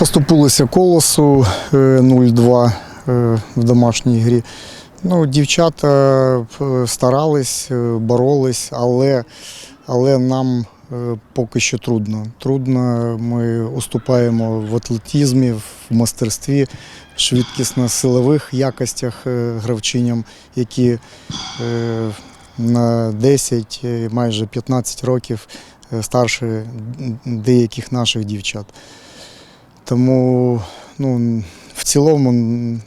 Поступилося колосу е, 0-2 е, в домашній грі. Ну, дівчата е, старались, е, боролись, але, але нам е, поки що трудно. Трудно, ми уступаємо в атлетизмі, в мастерстві, швидкісно-силових якостях е, гравчиням, які е, на 10, е, майже 15 років е, старше деяких наших дівчат. Тому ну, в цілому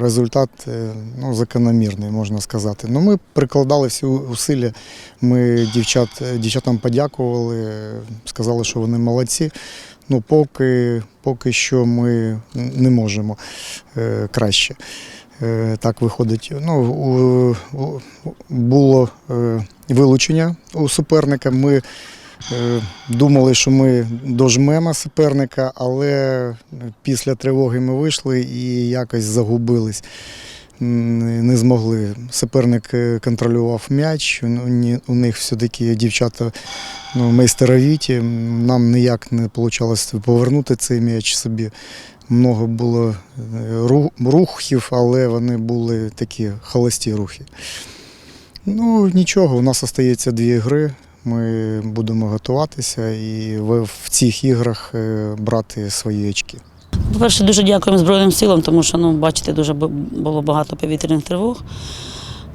результат е, ну, закономірний, можна сказати. Ну, ми прикладали всі усилля. Ми дівчат, дівчатам подякували, е, сказали, що вони молодці. Ну, поки, поки що ми не можемо е, краще. Е, Так виходить. Ну, у, у, було е, вилучення у суперника. Ми Е, Думали, що ми дожмемо суперника, але після тривоги ми вийшли і якось загубились. Не змогли. Суперник е, контролював м'яч. У них все-таки дівчата ну, майстеровіті. Нам ніяк не вийшло повернути цей м'яч собі. Много було е, рухів, але вони були такі холості рухи. Ну, нічого, у нас залишається дві гри. Ми будемо готуватися і в цих іграх е, брати свої очки. По-перше, дуже дякуємо Збройним силам, тому що, ну, бачите, дуже було багато повітряних тривог.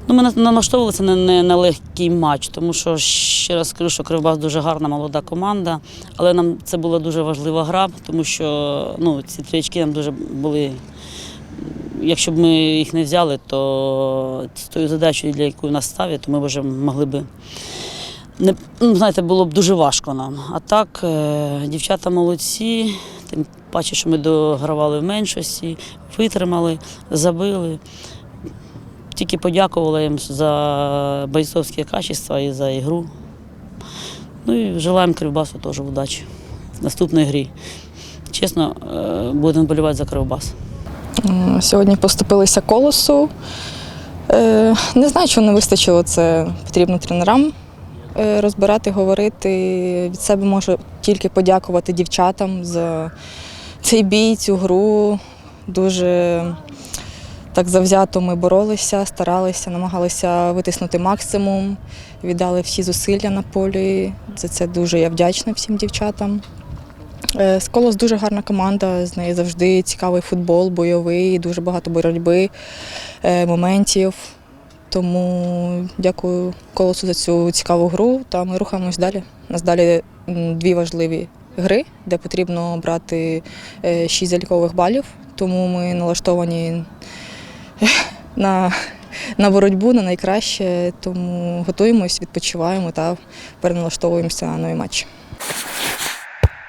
Ну, ми на- налаштовувалися на, на, на легкий матч, тому що ще раз скажу, що Кривбас дуже гарна молода команда, але нам це була дуже важлива гра, тому що ну, ці три очки нам дуже були. Якщо б ми їх не взяли, то з тою задачею, для якої нас ставлять, то ми вже могли би. Не, ну, знаєте, було б дуже важко нам. А так, е, дівчата молодці, тим паче, що ми догравали в меншості, витримали, забили. Тільки подякувала їм за бойцовське качество і за ігру. Ну і желаємо Кривбасу теж удачі в наступній грі. Чесно, е, будемо болювати за Кривбас. Сьогодні поступилися колосу. Е, Не знаю, чого не вистачило, це потрібно тренерам розбирати, говорити. Від себе можу тільки подякувати дівчатам за цей бій, цю гру. Дуже так завзято ми боролися, старалися, намагалися витиснути максимум, віддали всі зусилля на полі. За це дуже я вдячна всім дівчатам. Е, Сколос дуже гарна команда, з нею завжди цікавий футбол, бойовий, дуже багато боротьби, е, моментів. Тому дякую колосу за цю цікаву гру. Та ми рухаємось далі. У нас далі дві важливі гри, де потрібно брати е, шість залікових балів. Тому ми налаштовані на, на боротьбу, на найкраще. Тому готуємось, відпочиваємо та переналаштовуємося на нові матчі.